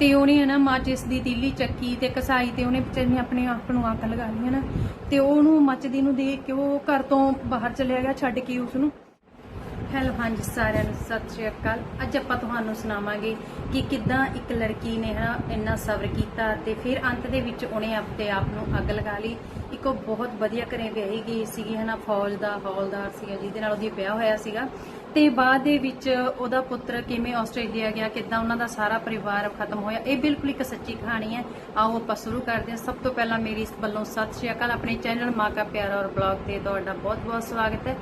ਤੇ ਉਹਨੇ ਹਨਾ ਮਾਚਿਸ ਦੀ ਤੀਲੀ ਚੱਕੀ ਤੇ ਕਸਾਈ ਤੇ ਉਹਨੇ ਵਿਚਾਰੀ ਨੇ ਆਪਣੇ ਆਪ ਨੂੰ ਅੱਗ ਲਗਾ ਲਈ ਹਨਾ। ਤੇ ਉਹਨੂੰ ਮੱਚਦੀ ਨੂੰ ਦੇਖ ਕੇ ਉਹ ਘਰ ਤੋਂ ਬਾਹਰ ਚਲਿਆ ਗਿਆ, ਛੱਡ ਕੇ ਉਸ ਨੂੰ। ਹੈਲੋ, ਹਾਂਜੀ, ਸਾਰਿਆਂ ਨੂੰ ਸਤਿ ਸ਼੍ਰੀ ਅਕਾਲ। ਅੱਜ ਆਪਾਂ ਤੁਹਾਨੂੰ ਸੁਣਾਵਾਂਗੇ ਕਿ ਕਿੱਦਾਂ ਇੱਕ ਲੜਕੀ ਨੇ ਹਨਾ ਇੰਨਾ ਸਬਰ ਕੀਤਾ ਤੇ ਫਿਰ ਅੰਤ ਦੇ ਵਿੱਚ ਉਹਨੇ ਆਪਣੇ ਆਪ ਨੂੰ ਅੱਗ ਲਗਾ ਲਈ। ਇੱਕ ਉਹ ਬਹੁਤ ਵਧੀਆ ਘਰੇ ਵਿਆਹੀ ਗਈ ਸੀਗੀ, ਹਨਾ, ਫੌਜ ਦਾ ਹੌਲਦਾਰ ਸੀਗਾ, ਜਿਹਦੇ ਨਾਲ ਉਹਦੀ ਵਿਆਹ ਹੋਇਆ ਸੀਗਾ। ਤੇ ਬਾਅਦ ਦੇ ਵਿੱਚ ਉਹਦਾ ਪੁੱਤਰ ਕਿਵੇਂ ਆਸਟ੍ਰੇਲੀਆ ਗਿਆ, ਕਿੱਦਾਂ ਉਹਨਾਂ ਦਾ ਸਾਰਾ ਪਰਿਵਾਰ ਖਤਮ ਹੋਇਆ, ਇਹ ਬਿਲਕੁਲ ਇੱਕ ਸੱਚੀ ਕਹਾਣੀ ਹੈ। ਆਓ ਆਪਾਂ ਸ਼ੁਰੂ ਕਰਦੇ ਹਾਂ। ਸਭ ਤੋਂ ਪਹਿਲਾਂ ਮੇਰੀ ਇਸ ਵੱਲੋਂ ਸਤਿ ਸ਼੍ਰੀ ਅਕਾਲ। ਆਪਣੇ ਚੈਨਲ ਮਾਂ ਕਾ ਪਿਆਰਾ ਔਰ ਬਲੌਗ ਤੇ ਤੁਹਾਡਾ ਬਹੁਤ ਬਹੁਤ ਸਵਾਗਤ ਹੈ।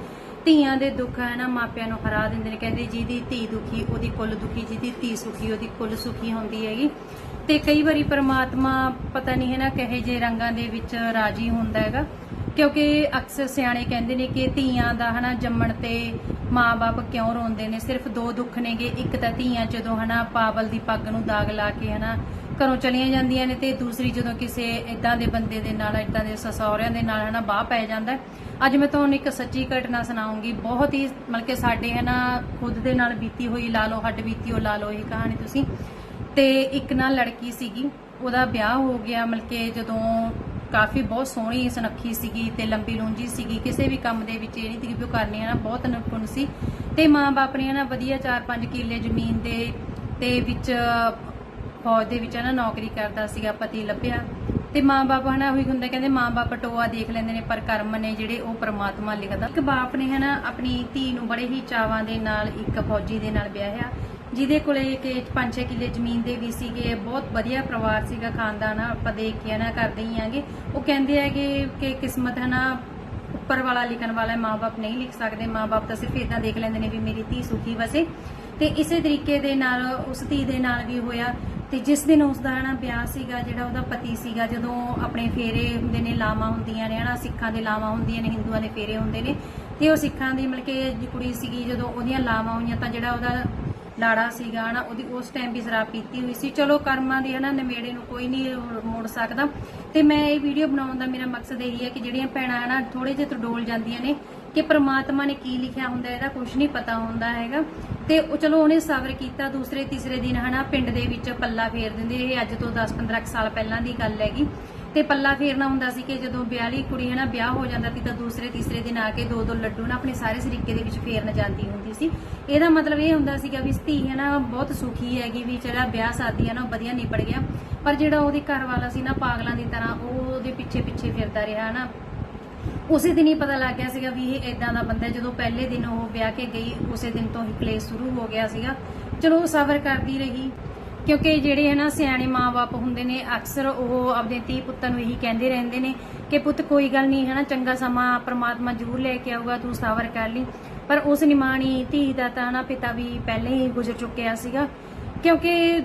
ਧੀਆਂ ਦੇ ਦੁੱਖ ਹੈ ਨਾ, ਮਾਪਿਆਂ ਨੂੰ ਹਰਾ ਦਿੰਦੇ ਨੇ, ਕਹਿੰਦੇ ਜਿਹਦੀ ਧੀ ਦੁਖੀ, ਉਹਦੀ ਕੁੱਲ ਦੁਖੀ, ਜਿਹਦੀ ਧੀ ਸੁਖੀ, ਉਹਦੀ ਕੁੱਲ ਸੁਖੀ ਹੁੰਦੀ ਹੈਗੀ। ਤੇ ਕਈ ਵਾਰੀ ਪ੍ਰਮਾਤਮਾ ਪਤਾ ਨਹੀਂ ਹੈ ਨਾ, ਕਹੇ ਜੇ ਰੰਗਾਂ ਦੇ ਵਿੱਚ ਰਾਜੀ ਹੁੰਦਾ ਹੈਗਾ। ਕਿਉਂਕਿ ਅਕਸਰ ਸਿਆਣੇ ਕਹਿੰਦੇ ਨੇ ਕਿ ਧੀਆਂ ਦਾ ਹਨਾ ਜੰਮਣ ਤੇ ਮਾਪੇ ਕਿਉਂ ਰੋਂਦੇ ਨੇ? ਸਿਰਫ ਦੋ ਦੁੱਖ ਨੇਗੇ, ਇੱਕ ਤਾਂ ਧੀਆਂ ਜਦੋਂ ਹਨਾ ਪਾਵਲ ਦੀ ਪੱਗ ਨੂੰ ਦਾਗ ਲਾ ਕੇ ਹਨਾ ਘਰੋਂ ਚਲੀਆਂ ਜਾਂਦੀਆਂ ਨੇ ਤੇ ਦੂਸਰੀ ਜਦੋਂ ਕਿਸੇ ਇਦਾਂ ਦੇ ਬੰਦੇ ਦੇ ਨਾਲ ਇਦਾਂ ਦੇ ਸਸੌਰਿਆਂ ਦੇ ਨਾਲ ਹਨਾ ਬਾਹ ਪੈ ਜਾਂਦਾ। ਅੱਜ ਮੈਂ ਤੁਹਾਨੂੰ ਇੱਕ ਸੱਚੀ ਘਟਨਾ ਸੁਣਾਉਂਗੀ। ਬਹੁਤ ਹੀ ਮਤਲਬ ਕਿ ਸਾਡੇ ਹਨਾ ਖੁਦ ਦੇ ਨਾਲ ਬੀਤੀ ਹੋਈ, ਲਾ ਲਓ ਹੱਡ ਬੀਤੀ ਹੋ ਲਾ ਲਓ ਇਹ ਕਹਾਣੀ ਤੁਸੀਂ। ਤੇ ਇੱਕ ਨਾਲ ਲੜਕੀ ਸੀਗੀ, ਉਹਦਾ ਵਿਆਹ ਹੋ ਗਿਆ, ਮਤਲਬ ਕਿ ਜਦੋਂ ਕਾਫੀ ਬਹੁਤ ਸੋਹਣੀ ਸੁਨੱਖੀ ਸੀਗੀ ਤੇ ਲੰਬੀ ਲੂੰਜੀ ਸੀਗੀ। ਕਿਸੇ ਵੀ ਕੰਮ ਦੇ ਵਿੱਚ ਇਹ ਨਹੀਂ ਸੀ ਕਿ ਉਹ ਕਰਨੀ ਹੈ ਨਾ, ਬਹੁਤ ਨਿਪੁੰਨ ਸੀ। ਤੇ ਮਾਂ-ਬਾਪ ਨੇ ਨਾ ਵਧੀਆ 4-5 ਕਿੱਲੇ ਜ਼ਮੀਨ ਦੇ, ਤੇ ਵਿੱਚ ਫੌਜ ਦੇ ਵਿੱਚ ਨਾ ਨੌਕਰੀ ਕਰਦਾ ਸੀਗਾ, ਪਤੀ ਲੱਭਿਆ। ਤੇ ਮਾਂ-ਬਾਪ ਹਨਾ, ਉਹੀ ਹੁੰਦਾ ਕਹਿੰਦੇ ਮਾਂ-ਬਾਪ ਟੋਆ ਦੇਖ ਲੈਂਦੇ ਨੇ, ਪਰ ਕਰਮ ਨੇ ਜਿਹੜੇ ਉਹ ਪ੍ਰਮਾਤਮਾ ਲਿਖਦਾ। ਇੱਕ ਬਾਪ ਨੇ ਹਨਾ, ਆਪਣੀ ਧੀ ਨੂੰ ਬੜੇ ਹੀ ਚਾਵਾਂ ਦੇ ਨਾਲ, ਇੱਕ ਫੌਜੀ ਦੇ ਨਾਲ ਵਿਆਹਿਆ। ਜਿਹਦੇ ਕੋਲੇ ਕਿ 5-6 ਕਿੱਲੇ ਜ਼ਮੀਨ ਦੇ ਵੀ ਸੀਗੇ ਬਹੁਤ ਵਧੀਆ ਪਰਿਵਾਰ ਸੀਗਾ ਖਾਨਦਾਨ ਆ, ਆਪਾਂ ਦੇਖ ਕੇ ਨਾ ਕਰਦੇ ਹੀ ਆਂਗੇ। ਉਹ ਕਹਿੰਦੇ ਹੈਗੇ ਕਿ ਕਿਸਮਤ ਹੈ ਨਾ ਉੱਪਰ ਵਾਲਾ ਲਿਖਣ ਵਾਲਾ ਮਾਪੇ ਨਹੀਂ ਲਿਖ ਸਕਦੇ ਮਾਪੇ ਤਾਂ ਸਿਰਫ ਇਦਾਂ ਦੇਖ ਲੈਂਦੇ ਨੇ ਵੀ ਮੇਰੀ ਧੀ ਸੁਖੀ ਵਸੇ। ਤੇ ਇਸੇ ਤਰੀਕੇ ਦੇ ਨਾਲ ਉਸ ਧੀ ਦੇ ਨਾਲ ਵੀ ਹੋਇਆ। ਤੇ ਜਿਸ ਦਿਨ ਉਸ ਦਾ ਹਨਾ ਵਿਆਹ ਸੀਗਾ ਜਿਹੜਾ ਉਹਦਾ ਪਤੀ ਸੀਗਾ ਜਦੋਂ ਆਪਣੇ ਫੇਰੇ ਹੁੰਦੇ ਨੇ ਲਾਵਾਂ ਹੁੰਦੀਆਂ ਨੇ ਹਨਾ ਸਿੱਖਾਂ ਦੇ ਲਾਵਾਂ ਹੁੰਦੀਆਂ ਨੇ ਹਿੰਦੂਆਂ ਦੇ ਫੇਰੇ ਹੁੰਦੇ ਨੇ। ਤੇ ਉਹ ਸਿੱਖਾਂ ਦੀ ਮਤਲਬ ਕਿ ਕੁੜੀ ਸੀਗੀ ਜਦੋਂ ਉਹਦੀਆਂ ਲਾਵਾਂ ਹੋਈਆਂ ਤਾਂ ਜਿਹੜਾ ਉਹਦਾ ਲਾੜਾ ਸੀਗਾ ਹਨਾ, ਉਹਦੀ ਉਸ ਟਾਈਮ ਵੀ ਸ਼ਰਾਬ ਪੀਤੀ ਹੋਈ ਸੀ। ਚਲੋ ਕਰਮਾਂ ਦੇ ਹਨਾ ਨਵੇੜੇ ਨੂੰ ਕੋਈ ਨਹੀਂ ਮੋੜ ਸਕਦਾ। ਤੇ ਮੈਂ ਇਹ ਵੀਡੀਓ ਬਣਾਉਣ ਦਾ ਮੇਰਾ ਮਕਸਦ ਇਹੀ ਹੈ ਕਿ ਜਿਹੜੀਆਂ ਭੈਣਾਂ ਹਨਾ ਥੋੜੇ ਜਿਹਾ ਤੋਂ ਡੋਲ ਜਾਂਦੀਆਂ ਨੇ ਕਿ ਪ੍ਰਮਾਤਮਾ ਨੇ ਕੀ ਲਿਖਿਆ ਹੁੰਦਾ ਇਹਦਾ ਕੁਝ ਨਹੀਂ ਪਤਾ ਹੁੰਦਾ ਹੈਗਾ। ਤੇ ਉਹ ਚਲੋ ਉਹਨੇ ਸਬਰ ਕੀਤਾ ਦੂਸਰੇ ਤੀਸਰੇ ਦਿਨ ਹਨਾ, ਪਿੰਡ ਦੇ ਵਿੱਚ ਪੱਲਾ ਫੇਰ ਦਿੰਦੇ। ਇਹ ਅੱਜ ਤੋਂ 10-15 ਸਾਲ ਪਹਿਲਾਂ ਦੀ ਗੱਲ ਹੈਗੀ। ਤੇ ਪੱਲਾ ਫੇਰਨਾ ਹੁੰਦਾ ਸੀ ਕਿ ਜਦੋਂ ਵਿਆਹਲੀ ਕੁੜੀ ਹਨਾ ਵਿਆਹ ਹੋ ਜਾਂਦਾ ਸੀ ਤਾਂ ਦੂਸਰੇ ਤੀਸਰੇ ਦਿਨ ਆ ਕੇ ਦੋ ਦੋ ਲੱਡੂ ਨਾ ਆਪਣੇ ਸਾਰੇ ਸਰੀਕੇ ਦੇ ਵਿੱਚ ਫੇਰਨ ਜਾਂਦੀ ਹੁੰਦੀ ਸੀ। ਇਹਦਾ ਮਤਲਬ ਇਹ ਹੁੰਦਾ ਸੀਗਾ ਵੀ ਧੀ ਹੈ ਬਹੁਤ ਸੁਖੀ ਹੈਗੀ ਵੀ ਜਿਹੜਾ ਵਿਆਹ ਸ਼ਾਦੀ ਹੈ ਵਧੀਆ ਨਿਪੜ ਗਿਆ। ਪਰ ਜਿਹੜਾ ਉਹਦੇ ਘਰ ਵਾਲਾ ਸੀ ਨਾ ਪਾਗਲਾਂ ਦੀ ਤਰ੍ਹਾਂ ਉਹ ਉਹਦੇ ਪਿੱਛੇ ਪਿੱਛੇ ਫਿਰਦਾ ਰਿਹਾ ਨਾ ਉਸੇ ਦਿਨ ਹੀ ਪਤਾ ਲੱਗ ਗਿਆ ਸੀਗਾ ਵੀ ਇਹ ਇਦਾਂ ਦਾ ਬੰਦਾ ਜਦੋਂ ਪਹਿਲੇ ਦਿਨ ਉਹ ਵਿਆਹ ਕੇ ਗਈ, ਉਸੇ ਦਿਨ ਤੋਂ ਹੀ ਕਲੇਸ਼ ਸ਼ੁਰੂ ਹੋ ਗਿਆ ਸੀਗਾ। ਚਲੋ ਉਹ ਸਬਰ ਕਰਦੀ ਰਹੀ। ਕਿਉਂਕਿ ਜਿਹੜੇ ਹਨਾ ਸਿਆਣੇ ਮਾਪੇ ਹੁੰਦੇ ਨੇ, ਅਕਸਰ ਉਹ ਆਪਣੇ ਧੀ ਪੁੱਤਾਂ ਨੂੰ ਇਹੀ ਕਹਿੰਦੇ ਰਹਿੰਦੇ ਨੇ ਕਿ ਪੁੱਤ ਕੋਈ ਗੱਲ ਨਹੀਂ, ਹਨਾ, ਚੰਗਾ ਸਮਾਂ ਪ੍ਰਮਾਤਮਾ ਜ਼ਰੂਰ ਲੈ ਕੇ ਆਊਗਾ, ਤੂੰ ਸਬਰ ਕਰ ਲਈ। ਪਰ ਉਸ ਨਿਮਾਣੀ ਧੀ ਦਾ ਤਾਂ ਹਨਾ ਪਿਤਾ ਵੀ ਪਹਿਲੇ ਹੀ ਗੁਜ਼ਰ ਚੁੱਕਿਆ ਸੀਗਾ। ਕਿਉਂਕਿ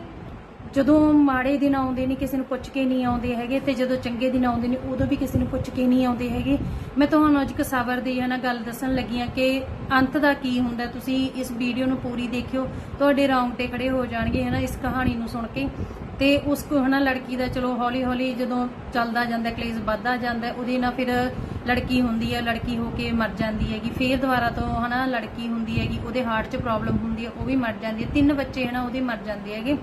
ਜਦੋਂ ਮਾੜੇ ਦਿਨ ਆਉਂਦੇ ਨੇ, ਕਿਸੇ ਨੂੰ ਪੁੱਛ ਕੇ ਨਹੀਂ ਆਉਂਦੇ ਹੈਗੇ ਤੇ ਜਦੋਂ ਚੰਗੇ ਦਿਨ ਆਉਂਦੇ ਨੇ, ਉਦੋਂ ਵੀ ਕਿਸੇ ਨੂੰ ਪੁੱਛ ਕੇ ਨਹੀਂ ਆਉਂਦੇ ਹੈਗੇ। ਮੈਂ ਤੁਹਾਨੂੰ ਅੱਜ ਕਸਾਵਰ ਦੀ ਹੈ ਨਾ ਗੱਲ ਦੱਸਣ ਲੱਗੀ ਆ ਕਿ ਅੰਤ ਦਾ ਕੀ ਹੁੰਦਾ, ਤੁਸੀਂ ਇਸ ਵੀਡੀਓ ਨੂੰ ਪੂਰੀ ਦੇਖਿਓ। ਤੁਹਾਡੇ ਰੌਂਗਟੇ ਖੜੇ ਹੋ ਜਾਣਗੇ ਹੈ ਨਾ ਇਸ ਕਹਾਣੀ ਨੂੰ ਸੁਣ ਕੇ। ਤੇ ਉਸ ਕੋ ਹਨਾ ਲੜਕੀ ਦਾ ਚਲੋ ਹੌਲੀ ਹੌਲੀ ਜਦੋਂ ਚੱਲਦਾ ਜਾਂਦਾ, ਕਲੇਸ਼ ਵੱਧਦਾ ਜਾਂਦਾ, ਉਹਦੇ ਨਾਲ ਫਿਰ ਲੜਕੀ ਹੁੰਦੀ ਹੈ ਲੜਕੀ ਹੋ ਕੇ ਮਰ ਜਾਂਦੀ ਹੈਗੀ। ਫੇਰ ਦੁਬਾਰਾ ਤੋਂ ਹਨਾ ਲੜਕੀ ਹੁੰਦੀ ਹੈਗੀ, ਉਹਦੇ ਹਾਰਟ 'ਚ ਪ੍ਰੋਬਲਮ ਹੁੰਦੀ ਹੈ ਉਹ ਵੀ ਮਰ ਜਾਂਦੀ ਹੈ ਤਿੰਨ ਬੱਚੇ ਹਨਾ ਉਹਦੇ ਮਰ ਜਾਂਦੇ ਹੈਗੇ।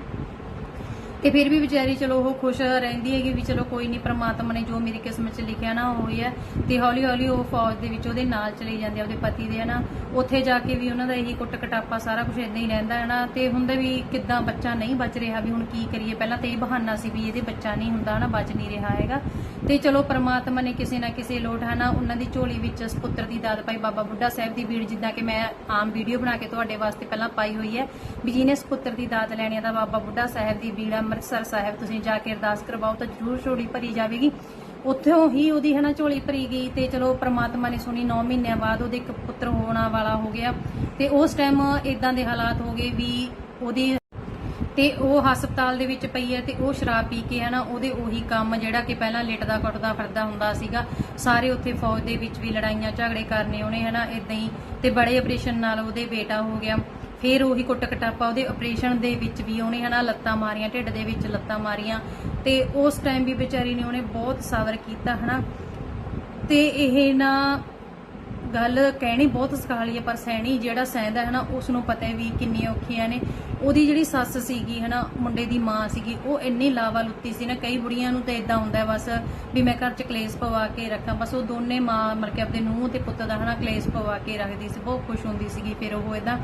ਤੇ ਫਿਰ ਵੀ ਵਿਚਾਰੀ ਚਲੋ ਉਹ ਖੁਸ਼ ਰਹਿੰਦੀ ਹੈਗੀ ਵੀ ਚਲੋ ਕੋਈ ਨਹੀਂ ਪ੍ਰਮਾਤਮਾ ਨੇ ਜੋ ਮੇਰੀ ਕਿਸਮਤ 'ਚ ਲਿਖਿਆ ਨਾ ਉਹ ਹੋਈ ਹੈ। ਤੇ ਹੌਲੀ ਹੌਲੀ ਉਹ ਫੌਜ ਦੇ ਵਿੱਚ ਉਹਦੇ ਨਾਲ ਚਲੀ ਜਾਂਦੀ ਉਹਦੇ ਪਤੀ ਦੇ, ਹਨਾ। ਉੱਥੇ ਜਾ ਕੇ ਵੀ ਉਹਨਾਂ ਦਾ ਇਹੀ ਕੁੱਟ ਕਟਾਪਾ ਸਾਰਾ ਕੁਝ ਇਦਾਂ ਹੀ ਰਹਿੰਦਾ ਹੈ ਤੇ ਹੁੰਦਾ ਵੀ ਕਿੱਦਾਂ ਬੱਚਾ ਨਹੀਂ ਬਚ ਰਿਹਾ ਵੀ ਹੁਣ ਕੀ ਕਰੀਏ। ਪਹਿਲਾਂ ਤਾਂ ਇਹ ਬਹਾਨਾ ਸੀ ਵੀ ਇਹਦੇ ਬੱਚਾ ਨਹੀਂ ਹੁੰਦਾ, ਹਨਾ, ਬਚ ਨਹੀਂ ਰਿਹਾ ਹੈਗਾ। ਤੇ ਚਲੋ ਪ੍ਰਮਾਤਮਾ ਨੇ ਕਿਸੇ ਨਾ ਕਿਸੇ ਲੋਟ ਹਨਾ, ਉਹਨਾਂ ਦੀ ਝੋਲੀ ਵਿੱਚ ਸਪੁੱਤਰ ਦੀ ਦਾਤ ਪਾਈ, ਬਾਬਾ ਬੁੱਢਾ ਸਾਹਿਬ ਦੀ ਵੀੜ ਜਿੱਦਾਂ ਕਿ ਮੈਂ ਆਮ ਵੀਡੀਓ ਬਣਾ ਕੇ ਤੁਹਾਡੇ ਵਾਸਤੇ ਪਹਿਲਾਂ ਪਾਈ ਹੋਈ ਹੈ, ਵੀ ਜਿਹਨੇ ਸਪੁੱਤਰ ਦੀ ਦਾਤ ਲੈਣੀ ਹੈ ਤਾਂ ਬਾਬਾ ਬੁੱਢਾ ਸਾਹਿਬ ਦੀ ਵੀੜ ਅੰਮ੍ਰਿਤਸਰ ਸਾਹਿਬ ਤੁਸੀਂ ਜਾ ਕੇ ਅਰਦਾਸ ਕਰਵਾਓ ਤਾਂ ਜ਼ਰੂਰ ਝੋਲੀ ਭਰੀ ਜਾਵੇਗੀ। ਉੱਥੋਂ ਹੀ ਉਹਦੀ ਹਨਾ ਝੋਲੀ ਭਰੀ ਗਈ ਤੇ ਚਲੋ ਪ੍ਰਮਾਤਮਾ ਨੇ ਸੁਣੀ 9 ਮਹੀਨਿਆਂ ਬਾਅਦ ਉਹਦੇ ਇੱਕ ਪੁੱਤਰ ਹੋਣਾ ਵਾਲਾ ਹੋ ਗਿਆ। ਤੇ ਉਸ ਟਾਈਮ ਇਦਾਂ ਦੇ ਹਾਲਾਤ ਹੋ ਗਏ ਵੀ ਉਹਦੀ ਤੇ ਉਹ ਹਸਪਤਾਲ ਦੇ ਵਿੱਚ ਪਈ ਹੈ ਤੇ ਉਹ ਸ਼ਰਾਬ ਪੀ ਕੇ ਹੈ ਨਾ ਉਹਦੇ ਉਹੀ ਕੰਮ ਜਿਹੜਾ ਕਿ ਪਹਿਲਾਂ ਲਿਟਦਾ ਕੁੱਟਦਾ ਫਿਰਦਾ ਹੁੰਦਾ ਸੀਗਾ। ਸਾਰੇ ਉੱਥੇ ਫੌਜ ਦੇ ਵਿੱਚ ਵੀ ਲੜਾਈਆਂ ਝਗੜੇ ਕਰਨੇ ਉਹਨੇ ਹੈ ਨਾ ਇਦਾਂ ਹੀ ਤੇ ਬੜੇ ਆਪਰੇਸ਼ਨ ਨਾਲ ਉਹਦੇ ਬੇਟਾ ਹੋ ਗਿਆ। ਫਿਰ ਉਹੀ ਕੁੱਟ ਕਟਾਪਾ ਉਹਦੇ ਆਪਰੇਸ਼ਨ ਦੇ ਵਿੱਚ ਵੀ ਉਹਨੇ ਹਨਾ ਲੱਤਾਂ ਮਾਰੀਆਂ, ਢਿੱਡ ਦੇ ਵਿੱਚ ਲੱਤਾਂ ਮਾਰੀਆਂ ਤੇ ਉਸ ਟਾਈਮ ਵੀ ਵਿਚਾਰੀ ਨੇ ਉਹਨੇ ਬਹੁਤ ਸਬਰ ਕੀਤਾ ਹਨਾ। ਤੇ ਇਹ ਨਾ ਗੱਲ ਕਹਿਣੀ ਬਹੁਤ ਸਖਾਲੀ ਹੈ, ਪਰ ਸਹਿਣੀ ਜਿਹੜਾ ਸਹਿੰਦਾ ਹੈ ਨਾ ਉਸ ਨੂੰ ਪਤਾ ਵੀ ਕਿੰਨੀਆਂ ਔਖੀਆਂ ਨੇ। ਉਹਦੀ ਜਿਹੜੀ ਸੱਸ ਸੀਗੀ ਹੈ ਨਾ ਮੁੰਡੇ ਦੀ ਮਾਂ ਸੀਗੀ, ਉਹ ਇੰਨੀ ਲਾਵਾ ਲੁੱਤੀ ਸੀ ਨਾ, ਕਈ ਬੁੜੀਆਂ ਨੂੰ ਤਾਂ ਇਦਾਂ ਹੁੰਦਾ ਬਸ ਵੀ ਮੈਂ ਘਰ ਚ ਕਲੇਸ਼ ਪਵਾ ਕੇ ਰੱਖਾਂ, ਬਸ ਉਹ ਦੋਨੇ ਮਾਂ ਮਰ ਕੇ ਆਪਣੇ ਨੂੰਹ ਤੇ ਪੁੱਤ ਦਾ ਹਨਾ ਕਲੇਸ਼ ਪਵਾ ਕੇ ਰੱਖਦੀ ਸੀ, ਬਹੁਤ ਖੁਸ਼ ਹੁੰਦੀ ਸੀਗੀ ਫਿਰ ਉਹ ਇਦਾਂ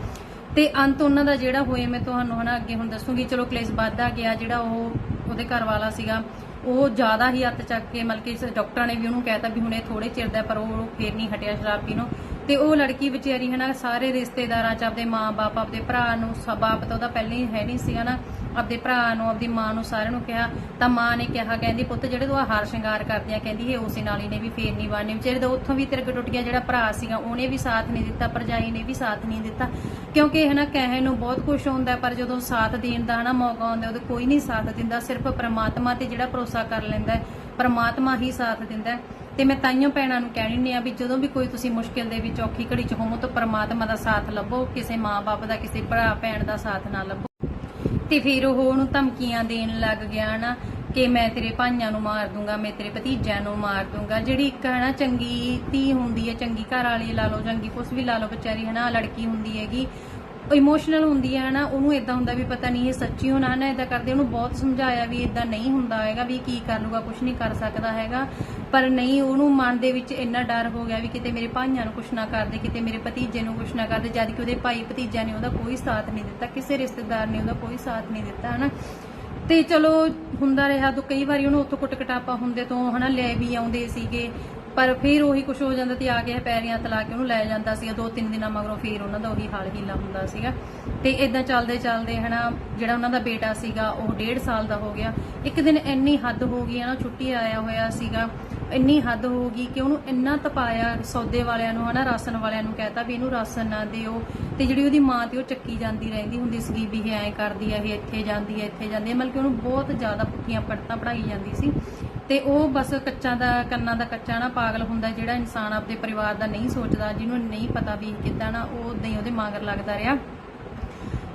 ਤੇ ਅੰਤ ਉਹਨਾਂ ਦਾ ਜਿਹੜਾ ਹੋਇਆ, ਮੈਂ ਤੁਹਾਨੂੰ ਹਨਾ ਅੱਗੇ ਹੁਣ ਦੱਸੂਗੀ। ਚਲੋ ਕਲੇਸ਼ ਵੱਧਦਾ ਗਿਆ, ਜਿਹੜਾ ਉਹ ਉਹਦੇ ਘਰ ਵਾਲਾ ਸੀਗਾ, ਉਹ ਜ਼ਿਆਦਾ ਹੀ ਹੱਥ ਚੱਕ ਕੇ ਮਤਲਬ ਕਿ ਡਾਕਟਰਾਂ ਨੇ ਵੀ ਉਹਨੂੰ ਕਹਿਤਾ ਵੀ ਹੁਣ ਇਹ ਥੋੜੇ ਚਿਰ ਦਾ, ਪਰ ਉਹ ਫੇਰ ਨਹੀਂ ਹਟਿਆ ਸ਼ਰਾਬ ਪੀਣੋਂ ਤੇ ਉਹ ਲੜਕੀ ਵਿਚਾਰੀ ਹਨਾ, ਸਾਰੇ ਰਿਸ਼ਤੇਦਾਰਾਂ ਚ ਆਪਦੇ ਮਾਂ-ਬਾਪ, ਆਪਦੇ ਭਰਾ ਨੂੰ ਸਭ ਬਾਪ ਤਾਂ ਉਹਦਾ ਪਹਿਲਾਂ ਹੀ ਹੈ ਨਹੀਂ ਸੀ ਹਨਾ। ਆਪਦੇ ਭਰਾ ਨੂੰ, ਆਪਦੀ ਮਾਂ ਨੂੰ ਸਾਰਿਆਂ ਨੂੰ ਕਿਹਾ, ਤਾਂ ਮਾਂ ਨੇ ਕਿਹਾ, ਕਹਿੰਦੀ, ਪੁੱਤ, ਜਿਹੜੇ ਤੂੰ ਆਹ ਹਾਰ ਸ਼ਿੰਗਾਰ ਕਰਦੀ ਆ, ਕਹਿੰਦੀ, ਇਹ ਉਸੇ ਨਾਲ ਹੀ ਨੇ ਵੀ ਫੇਰ ਨਹੀਂ ਬਣਨੇ ਵਿਚਾਰੇ ਦਾ ਉੱਥੋਂ ਵੀ ਤੇਰੇ ਟੁੱਟ ਗਿਆ ਜਿਹੜਾ ਭਰਾ ਸੀਗਾ, ਉਹਨੇ ਵੀ ਸਾਥ ਨਹੀਂ ਦਿੱਤਾ ਪਰਜਾਈ ਨੇ ਵੀ ਸਾਥ ਨਹੀਂ ਦਿੱਤਾ। ਕਿਉਂਕਿ ਇਹ ਨਾ ਕਹਿਣ ਨੂੰ ਬਹੁਤ ਕੁਝ ਹੁੰਦਾ, ਪਰ ਜਦੋਂ ਸਾਥ ਦੇਣ ਦਾ ਹਨਾ ਮੌਕਾ ਆਉਂਦਾ ਉਹਦੇ ਕੋਈ ਨਹੀਂ ਸਾਥ ਦਿੰਦਾ, ਸਿਰਫ ਪ੍ਰਮਾਤਮਾ ਤੇ ਜਿਹੜਾ ਭਰੋਸਾ ਕਰ ਲੈਂਦਾ ਪ੍ਰਮਾਤਮਾ ਹੀ ਸਾਥ ਦਿੰਦਾ ਤੇ ਮੈਂ ਤਾਈਆਂ ਭੈਣਾਂ ਨੂੰ ਕਹਿਣੀ ਨਹੀਂ ਆ ਵੀ ਜਦੋਂ ਵੀ ਕੋਈ ਤੁਸੀਂ ਮੁਸ਼ਕਿਲ ਦੇ ਵਿੱਚ ਔਖੀ ਘੜੀ 'ਚ ਹੋਵੋ ਤਾਂ ਪ੍ਰਮਾਤਮਾ ਦਾ ਸਾਥ ਲੱਭੋ, ਕਿਸੇ ਮਾਂ-ਬਾਪ ਦਾ, ਕਿਸੇ ਭਰਾ ਭੈਣ ਦਾ ਸਾਥ ਨਾ ਲੱਭੋ। ਤੇ ਫਿਰ ਉਹ ਉਹਨੂੰ ਧਮਕੀਆਂ ਦੇਣ ਲੱਗ ਗਿਆ ਨਾ ਕਿ ਮੈਂ ਤੇਰੇ ਭਾਈਆਂ ਨੂੰ ਮਾਰ ਦੂੰਗਾ, ਮੈਂ ਤੇਰੇ ਭਤੀਜਿਆਂ ਨੂੰ ਮਾਰ ਦੂੰਗਾ। ਜਿਹੜੀ ਇੱਕ ਹਨਾ ਚੰਗੀ ਧੀ ਹੁੰਦੀ ਹੈ, ਚੰਗੀ ਘਰ ਵਾਲੀ ਲਾ ਲਓ, ਚੰਗੀ ਕੁਛ ਵੀ ਲਾ ਲਓ, ਵਿਚਾਰੀ ਹੈ ਲੜਕੀ ਹੁੰਦੀ ਹੈਗੀ ਇਮੋਸ਼ਨਲ ਹੁੰਦੀ ਹੈ ਨਾ ਉਹਨੂੰ ਇਦਾਂ ਹੁੰਦਾ ਵੀ ਪਤਾ ਨਹੀਂ ਇਹ ਸੱਚੀ ਹੋਣਾ ਨਾ ਇਦਾਂ ਕਰਦੇ, ਉਹਨੂੰ ਬਹੁਤ ਸਮਝਾਇਆ ਵੀ ਇਦਾਂ ਨਹੀਂ ਹੁੰਦਾ ਹੈਗਾ, ਵੀ ਕੀ ਕਰ ਲੂਗਾ ਕੁਝ ਨਹੀਂ ਕਰ ਸਕਦਾ ਹੈਗਾ, ਪਰ ਨਹੀਂ, ਉਹਨੂੰ ਮਨ ਦੇ ਵਿੱਚ ਇੰਨਾ ਡਰ ਹੋ ਗਿਆ ਵੀ ਕਿਤੇ ਮੇਰੇ ਭਾਈਆਂ ਨੂੰ ਕੁਝ ਨਾ ਕਰਦੇ ਕਿਤੇ ਮੇਰੇ ਭਤੀਜੇ ਨੂੰ ਕੁਝ ਨਾ ਕਰਦੇ ਜਦ ਕਿ ਉਹਦੇ ਭਾਈ ਭਤੀਜਾ ਨੇ ਉਹਦਾ ਕੋਈ ਸਾਥ ਨਹੀਂ ਦਿੱਤਾ, ਕਿਸੇ ਰਿਸ਼ਤੇਦਾਰ ਨੇ ਉਹਦਾ ਕੋਈ ਸਾਥ ਨਹੀਂ ਦਿੱਤਾ, ਹਨਾ। ਤੇ ਚਲੋ, ਹੁੰਦਾ ਰਿਹਾ ਤਾਂ ਕਈ ਵਾਰੀ ਉਹਨੂੰ ਉੱਥੋਂ ਕੁੱਟ ਕਟਾਪਾ ਹੁੰਦੇ ਤੋਂ, ਹਨਾ, ਲੈ ਵੀ ਆਉਂਦੇ ਸੀਗੇ ਪਰ ਫਿਰ ਉਹੀ ਕੁਝ ਹੋ ਜਾਂਦਾ ਤੇ ਆ ਕੇ ਪੈਰੀਆਂ ਤਲਾ ਕੇ ਉਹਨੂੰ ਲੈ ਜਾਂਦਾ ਸੀਗਾ ਦੋ ਤਿੰਨ ਦਿਨਾਂ ਮਗਰੋਂ ਫਿਰ ਉਹਨਾਂ ਦਾ ਉਹੀ ਹਾਲ ਹੀਲਾ ਹੁੰਦਾ ਸੀਗਾ। ਤੇ ਇਦਾਂ ਚੱਲਦੇ ਚੱਲਦੇ ਹਨਾ, ਜਿਹੜਾ ਉਹਨਾਂ ਦਾ ਬੇਟਾ ਸੀਗਾ, ਉਹ 1.5 ਸਾਲ ਦਾ ਹੋ ਗਿਆ। ਇੱਕ ਦਿਨ ਇੰਨੀ ਹੱਦ ਹੋ ਗਈ, ਹਨਾ, ਛੁੱਟੀ ਆਇਆ ਹੋਇਆ ਸੀਗਾ। ਇੰਨੀ ਹੱਦ ਹੋ ਗਈ ਕਿ ਉਹਨੂੰ ਇੰਨਾ ਤਪਾਇਆ ਸੌਦੇ ਵਾਲਿਆਂ ਨੂੰ, ਹਨਾ, ਰਾਸ਼ਨ ਵਾਲਿਆਂ ਨੂੰ ਕਹਿਤਾ ਵੀ ਇਹਨੂੰ ਰਾਸ਼ਨ ਨਾ ਦਿਓ ਤੇ ਜਿਹੜੀ ਉਹਦੀ ਮਾਂ ਤੇ ਉਹ ਚੱਕੀ ਜਾਂਦੀ ਰਹਿੰਦੀ ਹੁੰਦੀ ਸੀਗੀ ਵੀ ਇਹ ਐਂ ਕਰਦੀ ਹੈ ਇਹ ਇੱਥੇ ਜਾਂਦੀ ਹੈ ਇੱਥੇ ਜਾਂਦੀ ਹੈ ਮਤਲਬ ਕਿ ਉਹਨੂੰ ਬਹੁਤ ਜ਼ਿਆਦਾ ਪੁੱਠੀਆਂ ਪੜਤਾਂ ਪੜਾਈ ਜਾਂਦੀ ਸੀ ਤੇ ਉਹ ਬਸ ਕੱਚਾ ਦਾ, ਕੰਨਾਂ ਦਾ ਕੱਚਾ ਨਾ ਪਾਗਲ ਹੁੰਦਾ ਜਿਹੜਾ ਇਨਸਾਨ ਆਪਣੇ ਪਰਿਵਾਰ ਦਾ ਨਹੀਂ ਸੋਚਦਾ, ਜਿਹਨੂੰ ਨਹੀਂ ਪਤਾ ਵੀ ਕਿੱਦਾਂ ਨਾ ਉਹ ਉਦਾਂ ਹੀ ਉਹਦੇ ਮਗਰ ਲੱਗਦਾ ਰਿਹਾ।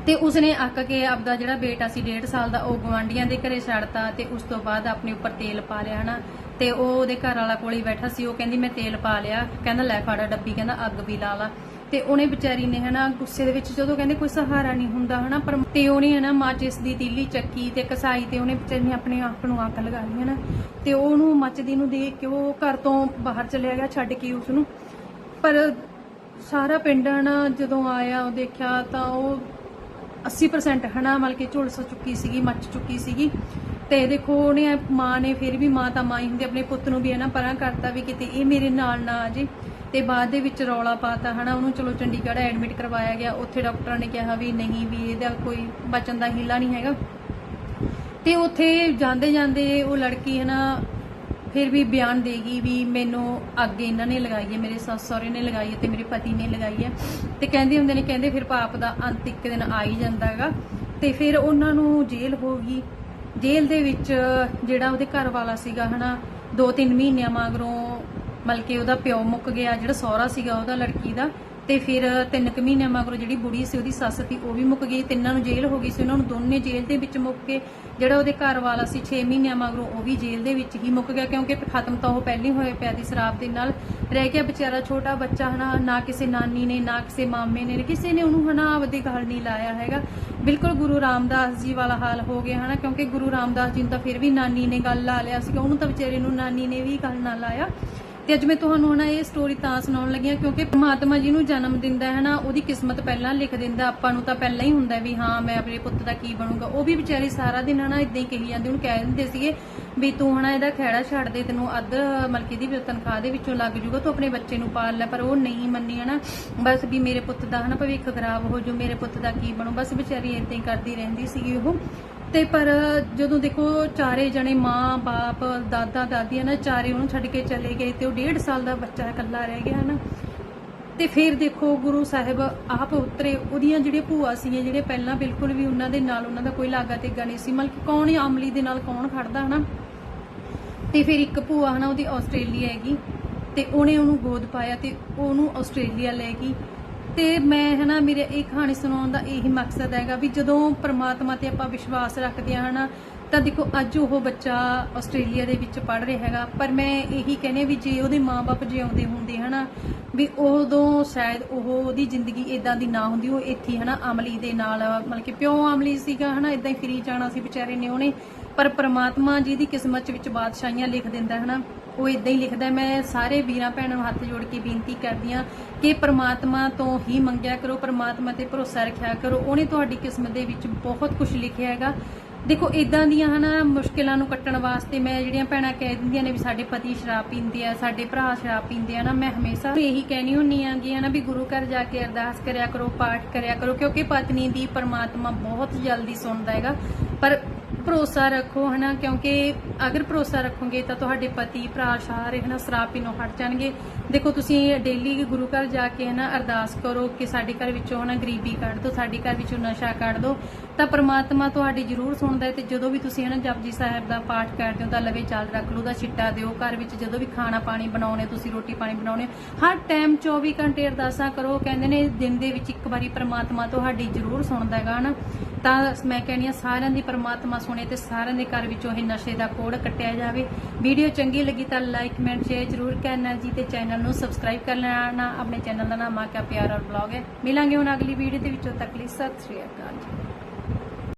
ਤੇ ਉਸਨੇ ਅੱਕ ਕੇ ਆਪਦਾ ਜਿਹੜਾ ਬੇਟਾ ਸੀ 1.5 ਸਾਲ ਦਾ, ਉਹ ਗਵਾਂਡੀਆਂ ਦੇ ਘਰੇ ਛੱਡਤਾ ਤੇ ਉਸ ਤੋਂ ਬਾਅਦ ਆਪਣੇ ਉੱਪਰ ਤੇਲ ਪਾ ਲਿਆ, ਹਨਾ। ਤੇ ਉਹ ਉਹਦੇ ਘਰ ਵਾਲਾ ਕੋਲ ਹੀ ਬੈਠਾ ਸੀ, ਉਹ ਕਹਿੰਦੀ ਮੈਂ ਤੇਲ ਪਾ ਲਿਆ, ਕਹਿੰਦਾ ਲੈ ਫੜਾ ਡੱਬੀ, ਕਹਿੰਦਾ ਅੱਗ ਵੀ ਲਾ ਲਾ। ਤੇ ਉਹਨੇ ਵਿਚਾਰੀ ਨੇ ਹਨਾ ਗੁੱਸੇ ਦੇ ਵਿੱਚ ਜਦੋਂ ਕਹਿੰਦੇ ਕੋਈ ਸਹਾਰਾ ਨਹੀਂ ਹੁੰਦਾ ਹਨਾ, ਪਰ ਤੇ ਉਹਨੇ ਹਨਾ ਮਾਚਿਸ ਦੀ ਤੀਲੀ ਚੱਕੀ ਤੇ ਕਸਾਈ ਤੇ ਉਹਨੇ ਵਿਚਾਰੀ ਨੇ ਆਪਣੇ ਆਪ ਨੂੰ ਅੱਗ ਲਗਾ ਲਈ ਹਨਾ। ਤੇ ਉਹਨੂੰ ਮੱਚਦੀ ਨੂੰ ਦੇਖ ਕੇ ਉਹ ਘਰ ਤੋਂ ਬਾਹਰ ਚਲਿਆ ਗਿਆ, ਛੱਡ ਕੇ ਉਸ ਨੂੰ। ਪਰ ਸਾਰਾ ਪਿੰਡ ਹਨਾ ਜਦੋਂ ਆਇਆ, ਉਹ ਦੇਖਿਆ ਤਾਂ ਉਹ 80% ਹਨਾ ਮਤਲਬ ਕਿ ਝੁਲਸ ਚੁੱਕੀ ਸੀਗੀ ਮੱਚ ਚੁੱਕੀ ਸੀਗੀ। ਤੇ ਦੇਖੋ ਉਹਨੇ ਮਾਂ ਨੇ ਫਿਰ ਵੀ ਮਾਂ ਤਾਂ ਮਾਂ ਹੀ ਹੁੰਦੀ, ਆਪਣੇ ਪੁੱਤ ਨੂੰ ਵੀ ਹਨਾ ਪਰਾਂ ਕਰਤਾ ਵੀ ਕਿਤੇ ਇਹ ਮੇਰੇ ਨਾਲ ਨਾ ਆ ਜੇ। ਤੇ ਬਾਅਦ ਦੇ ਵਿੱਚ ਰੌਲਾ ਪਾਤਾ ਹਨਾ, ਉਹਨੂੰ ਚਲੋ ਚੰਡੀਗੜ੍ਹ ਐਡਮਿਟ ਕਰਵਾਇਆ ਗਿਆ। ਉੱਥੇ ਡਾਕਟਰਾਂ ਨੇ ਕਿਹਾ ਵੀ ਨਹੀਂ ਵੀ ਇਹਦਾ ਕੋਈ ਬਚਣ ਦਾ ਹੀਲਾ ਨਹੀਂ ਹੈਗਾ। ਤੇ ਉੱਥੇ ਜਾਂਦੇ ਜਾਂਦੇ ਉਹ ਲੜਕੀ, ਹਨਾ, ਫਿਰ ਵੀ ਬਿਆਨ ਦੇਗੀ ਵੀ ਮੈਨੂੰ ਅੱਗੇ ਇਹਨਾਂ ਨੇ ਲਗਾਈ ਹੈ, ਮੇਰੇ ਸੱਸ ਸਹੁਰੇ ਨੇ ਲਗਾਈ ਹੈ ਤੇ ਮੇਰੇ ਪਤੀ ਨੇ ਲਗਾਈ ਹੈ। ਤੇ ਕਹਿੰਦੇ ਹੁੰਦੇ ਨੇ, ਕਹਿੰਦੇ ਫਿਰ ਪਾਪ ਦਾ ਅੰਤ ਇੱਕ ਦਿਨ ਆ ਹੀ ਜਾਂਦਾ ਹੈਗਾ। ਤੇ ਫਿਰ ਉਹਨਾਂ ਨੂੰ ਜੇਲ੍ਹ ਹੋ ਗਈ। ਜੇਲ੍ਹ ਦੇ ਵਿੱਚ ਜਿਹੜਾ ਉਹਦੇ ਘਰ ਵਾਲਾ ਸੀਗਾ ਹਨਾ 2-3 ਮਹੀਨਿਆਂ ਮਗਰੋਂ ਮਤਲਬ ਉਹਦਾ ਪਿਓ ਮੁੱਕ ਗਿਆ, ਜਿਹੜਾ ਸਹੁਰਾ ਸੀਗਾ ਉਹਦਾ, ਲੜਕੀ ਦਾ ਤੇ ਫਿਰ ਤਿੰਨ ਕੁ ਮਹੀਨਿਆਂ ਮਗਰੋਂ ਜਿਹੜੀ ਬੁੜੀ ਸੀ, ਉਹਦੀ ਸੱਸ ਸੀ, ਉਹ ਵੀ ਮੁੱਕ ਗਈ, ਤਿੰਨਾਂ ਨੂੰ ਜੇਲ੍ਹ ਹੋ ਗਈ ਸੀ, ਉਹਨਾਂ ਨੂੰ ਦੋਨੇ ਜੇਲ੍ਹ ਦੇ ਵਿੱਚ ਮੁੱਕ ਕੇ ਜਿਹੜਾ ਉਹਦੇ ਘਰ ਵਾਲਾ ਸੀ 6 ਮਹੀਨਿਆਂ ਮਗਰੋਂ ਉਹ ਵੀ ਜੇਲ੍ਹ ਦੇ ਵਿੱਚ ਹੀ ਮੁੱਕ ਗਿਆ, ਕਿਉਂਕਿ ਖਤਮ ਤਾਂ ਉਹ ਪਹਿਲੀ ਹੋਏ ਪਿਆ ਦੀ ਸ਼ਰਾਬ ਦੇ ਨਾਲ। ਰਹਿ ਗਿਆ ਵਿਚਾਰਾ ਛੋਟਾ ਬੱਚਾ, ਹਨਾ, ਨਾ ਕਿਸੇ ਨਾਨੀ ਨੇ, ਨਾ ਕਿਸੇ ਮਾਮੇ ਨੇ, ਕਿਸੇ ਨੇ ਉਹਨੂੰ ਹਨਾ ਆਪਦੀ ਗੱਲ ਨਹੀਂ ਲਾਇਆ ਹੈਗਾ। ਬਿਲਕੁਲ ਗੁਰੂ ਰਾਮਦਾਸ ਜੀ ਵਾਲਾ ਹਾਲ ਹੋ ਗਿਆ, ਹਨਾ, ਕਿਉਂਕਿ ਗੁਰੂ ਰਾਮਦਾਸ ਜੀ ਨੂੰ ਤਾਂ ਫਿਰ ਵੀ ਨਾਨੀ ਨੇ ਗੱਲ ਲਾ ਲਿਆ ਸੀਗਾ ਉਹਨੂੰ ਤਾਂ ਵਿਚਾਰੇ ਨੂੰ ਨਾਨੀ ਨੇ ਵੀ ਗੱਲ ਨਾ ਲਾਇਆ। ਤੇ ਅੱਜ ਮੈਂ ਤੁਹਾਨੂੰ ਹਨਾ ਇਹ ਸਟੋਰੀ ਤਾਂ ਸੁਣਾਉਣ ਲੱਗੀ ਕਿਉਂਕਿ ਪ੍ਰਮਾਤਮਾ ਜਿਹਨੂੰ ਜਨਮ ਦਿੰਦਾ ਹੈ ਨਾ, ਉਹਦੀ ਕਿਸਮਤ ਪਹਿਲਾਂ ਲਿਖ ਦਿੰਦਾ, ਆਪਾਂ ਨੂੰ ਤਾਂ ਪਹਿਲਾਂ ਹੀ ਹੁੰਦਾ ਵੀ ਹਾਂ, ਮੈਂ ਆਪਣੇ ਪੁੱਤ ਦਾ ਕੀ ਬਣੂਗਾ। ਉਹ ਵੀ ਵਿਚਾਰੀ ਸਾਰਾ ਦਿਨ ਹਨਾ ਇਦਾਂ ਹੀ ਕਹੀ ਜਾਂਦੀ, ਉਹਨੂੰ ਕਹਿ ਦਿੰਦੇ ਸੀਗੇ ਵੀ ਤੂੰ ਹਨਾ ਇਹਦਾ ਖਹਿੜਾ ਛੱਡ ਦੇ, ਤੈਨੂੰ ਅੱਧ ਮਲਕੀ ਦੀ ਤਨਖਾਹ ਦੇ ਵਿੱਚੋਂ ਲੱਗ ਜੂਗਾ, ਤੂੰ ਆਪਣੇ ਬੱਚੇ ਨੂੰ ਪਾਲ ਲੈ, ਪਰ ਉਹ ਨਹੀਂ ਮੰਨੀ ਹਨਾ। ਬਸ ਵੀ ਮੇਰੇ ਪੁੱਤ ਦਾ ਹਨਾ ਭਵਿੱਖ ਖਰਾਬ ਹੋ ਜੂ ਮੇਰੇ ਪੁੱਤ ਦਾ ਕੀ ਬਣੂ, ਬਸ ਵਿਚਾਰੀ ਇਦਾਂ ਹੀ ਕਰਦੀ ਰਹਿੰਦੀ ਸੀਗੀ ਉਹ। ਤੇ ਪਰ ਜਦੋਂ ਦੇਖੋ ਚਾਰੇ ਜਣੇ ਮਾਂ, ਬਾਪ, ਦਾਦਾ ਦਾਦੀਆਂ ਨਾ, ਚਾਰੇ ਉਹਨੂੰ ਛੱਡ ਕੇ ਚਲੇ ਗਏ ਤੇ ਉਹ 1.5 ਸਾਲ ਦਾ ਬੱਚਾ ਇਕੱਲਾ ਰਹਿ ਗਿਆ ਨਾ ਤੇ ਫਿਰ ਦੇਖੋ ਗੁਰੂ ਸਾਹਿਬ ਆਪ ਉਤਰੇ, ਉਹਦੀਆਂ ਜਿਹੜੀਆਂ ਭੂਆ ਸੀ ਜਿਹੜੇ ਪਹਿਲਾਂ ਬਿਲਕੁਲ ਵੀ ਉਹਨਾਂ ਦੇ ਨਾਲ ਉਹਨਾਂ ਦਾ ਕੋਈ ਲਾਗਾ ਤੇਗਾ ਨਹੀਂ ਸੀ, ਮਤਲਬ ਕੌਣ ਹੈ ਅਮਲੀ ਦੇ ਨਾਲ ਕੌਣ ਖੜਦਾ ਹਨਾ। ਤੇ ਫਿਰ ਇੱਕ ਭੂਆ ਹਨਾ, ਉਹਦੀ ਆਸਟ੍ਰੇਲੀਆ ਹੈਗੀ ਤੇ ਉਹਨੇ ਉਹਨੂੰ ਗੋਦ ਪਾਇਆ ਤੇ ਉਹਨੂੰ ਆਸਟ੍ਰੇਲੀਆ ਲੈ ਗਈ। ਤੇ ਮੈਂ ਹਨਾ, ਮੇਰੇ ਇਹ ਕਹਾਣੀ ਸੁਣਾਉਣ ਦਾ ਇਹੀ ਮਕਸਦ ਹੈਗਾ ਵੀ ਜਦੋਂ ਪ੍ਰਮਾਤਮਾ ਤੇ ਆਪਾਂ ਵਿਸ਼ਵਾਸ ਰੱਖਦੇ ਹਾਂ ਹਨਾ, ਤਾਂ ਦੇਖੋ ਅੱਜ ਉਹ ਬੱਚਾ ਆਸਟ੍ਰੇਲੀਆ ਦੇ ਵਿੱਚ ਪੜ ਰਿਹਾ ਹੈਗਾ, ਪਰ ਮੈਂ ਇਹੀ ਕਹਿੰਨੇ ਵੀ ਜੇ ਉਹਦੇ ਮਾਪੇ ਜਿਉਂਦੇ ਹੁੰਦੇ ਹਨਾ, ਵੀ ਉਦੋਂ ਸ਼ਾਇਦ ਉਹ ਉਹਦੀ ਜ਼ਿੰਦਗੀ ਇਦਾਂ ਦੀ ਨਾ ਹੁੰਦੀ, ਉਹ ਇੱਥੇ ਹਨਾ, ਅਮਲੀ ਦੇ ਨਾਲ, ਮਤਲਬ ਕਿ ਪਿਓ ਅਮਲੀ ਸੀਗਾ ਹਨਾ ਇਦਾਂ ਹੀ ਫਰੀ ਜਾਣਾ ਸੀ ਵਿਚਾਰੇ ਨੇ ਉਹਨੇ, ਪਰ ਪ੍ਰਮਾਤਮਾ ਜੀ ਦੀ ਕਿਸਮਤ ਵਿੱਚ ਬਾਦਸ਼ਾਹੀਆਂ ਲਿਖ ਦਿੰਦਾ ਹਨਾ ਉਹ ਇਦਾਂ ਹੀ ਲਿਖਦਾ ਮੈਂ ਸਾਰੇ ਵੀਰਾਂ ਭੈਣਾਂ ਨੂੰ ਹੱਥ ਜੋੜ ਕੇ ਬੇਨਤੀ ਕਰਦੀ ਹਾਂ ਕਿ ਪ੍ਰਮਾਤਮਾ ਤੋਂ ਹੀ ਮੰਗਿਆ ਕਰੋ, ਪ੍ਰਮਾਤਮਾ ਤੇ ਭਰੋਸਾ ਰੱਖਿਆ ਕਰੋ, ਉਹਨੇ ਤੁਹਾਡੀ ਕਿਸਮਤ ਦੇ ਵਿੱਚ ਬਹੁਤ ਕੁਝ ਲਿਖਿਆ ਹੈਗਾ। ਦੇਖੋ ਇਦਾਂ ਦੀਆਂ ਹਨਾ ਮੁਸ਼ਕਿਲਾਂ ਨੂੰ ਕੱਟਣ ਵਾਸਤੇ ਮੈਂ ਜਿਹੜੀਆਂ ਭੈਣਾਂ ਕਹਿ ਦਿੰਦੀਆਂ ਨੇ ਵੀ ਸਾਡੇ ਪਤੀ ਸ਼ਰਾਬ ਪੀਂਦੇ ਆ, ਸਾਡੇ ਭਰਾ ਸ਼ਰਾਬ ਪੀਂਦੇ ਆ ਨਾ, ਮੈਂ ਹਮੇਸ਼ਾ ਇਹੀ ਕਹਿਣੀ ਹੁੰਨੀ ਆ ਕਿ ਹਨਾ ਵੀ ਗੁਰੂ ਘਰ ਜਾ ਕੇ ਅਰਦਾਸ ਕਰਿਆ ਕਰੋ, ਪਾਠ ਕਰਿਆ ਕਰੋ, ਕਿਉਂਕਿ ਪਤਨੀ ਦੀ ਪਰਮਾਤਮਾ ਬਹੁਤ ਜਲਦੀ ਸੁਣਦਾ ਹੈਗਾ। ਪਰ ਭਰੋਸਾ ਰੱਖੋ, ਹਨਾ? ਕਿਉਂਕਿ ਅਗਰ ਭਰੋਸਾ ਰੱਖੋਗੇ ਤਾਂ ਤੁਹਾਡੇ ਪਤੀ, ਭਰਾ ਸਾਰੇ ਹਨਾ, ਸ਼ਰਾਬ ਪੀਣੋਂ ਹਟ ਜਾਣਗੇ। ਦੇਖੋ, ਤੁਸੀਂ ਡੇਲੀ ਗੁਰੂ ਘਰ ਜਾ ਕੇ, ਹਨਾ, ਅਰਦਾਸ ਕਰੋ ਕਿ ਸਾਡੇ ਘਰ ਵਿੱਚੋਂ, ਹਨਾ, ਗਰੀਬੀ ਕੱਢ ਦਿਓ ਸਾਡੇ ਘਰ ਵਿੱਚੋਂ ਨਸ਼ਾ ਕੱਢ ਦਿਓ ਤਾਂ ਪ੍ਰਮਾਤਮਾ ਤੁਹਾਡੀ ਜ਼ਰੂਰ ਸੁਣਦਾ ਹੈ ਤੇ ਜਦੋਂ ਵੀ ਤੁਸੀਂ, ਹਨਾ, ਜਪਜੀ ਸਾਹਿਬ ਦਾ ਪਾਠ ਕਰਦੇ ਹੋ ਤਾਂ ਲਵੇ ਚਾਲ ਰੱਖ ਲਓ ਦਾ ਛਿੱਟਾ ਦਿਓ। ਘਰ ਵਿੱਚ ਜਦੋਂ ਵੀ ਖਾਣਾ ਪਾਣੀ ਬਣਾਉਣੇ, ਤੁਸੀਂ ਰੋਟੀ ਪਾਣੀ ਬਣਾਉਣੇ ਹਰ ਟਾਈਮ 24 ਘੰਟੇ ਅਰਦਾਸਾਂ ਕਰੋ। ਕਹਿੰਦੇ ਨੇ, ਦਿਨ ਦੇ ਵਿੱਚ ਇੱਕ ਵਾਰੀ ਪ੍ਰਮਾਤਮਾ ਤੁਹਾਡੀ ਜ਼ਰੂਰ ਸੁਣਦਾ ਹੈਗਾ, ਹਨਾ? ਤਾਂ ਮੈਂ ਕਹਿੰਦੀ ਆ ਸਾਰਿਆਂ ਦੀ ਪ੍ਰਮਾਤਮਾ ਸੁਣੇ ਤੇ ਸਾਰਿਆਂ ਦੇ ਘਰ ਵਿੱਚੋਂ ਇਹ ਨਸ਼ੇ ਦਾ ਕੋੜ ਕੱਟਿਆ ਜਾਵੇ। ਵੀਡੀਓ ਚੰਗੀ ਲੱਗੀ ਤਾਂ ਲਾਈਕ ਕਮੈਂਟ ਸ਼ੇਅਰ ਜ਼ਰੂਰ ਕਰਨਾ ਜੀ ਤੇ ਚੈਨਲ ਨੂੰ ਸਬਸਕ੍ਰਾਈਬ ਕਰ ਲੈਣਾ। ਆਪਣੇ ਚੈਨਲ ਦਾ ਨਾਮ ਆ ਕਿਆ ਪਿਆਰਾ ਬਲੌਗ ਹੈ। ਮਿਲਾਂਗੇ ਹੁਣ ਅਗਲੀ ਵੀਡੀਓ ਦੇ ਵਿੱਚੋਂ ਤੱਕ ਲਈ ਸਤਿ ਸ਼੍ਰੀ ਅਕਾਲ ਜੀ।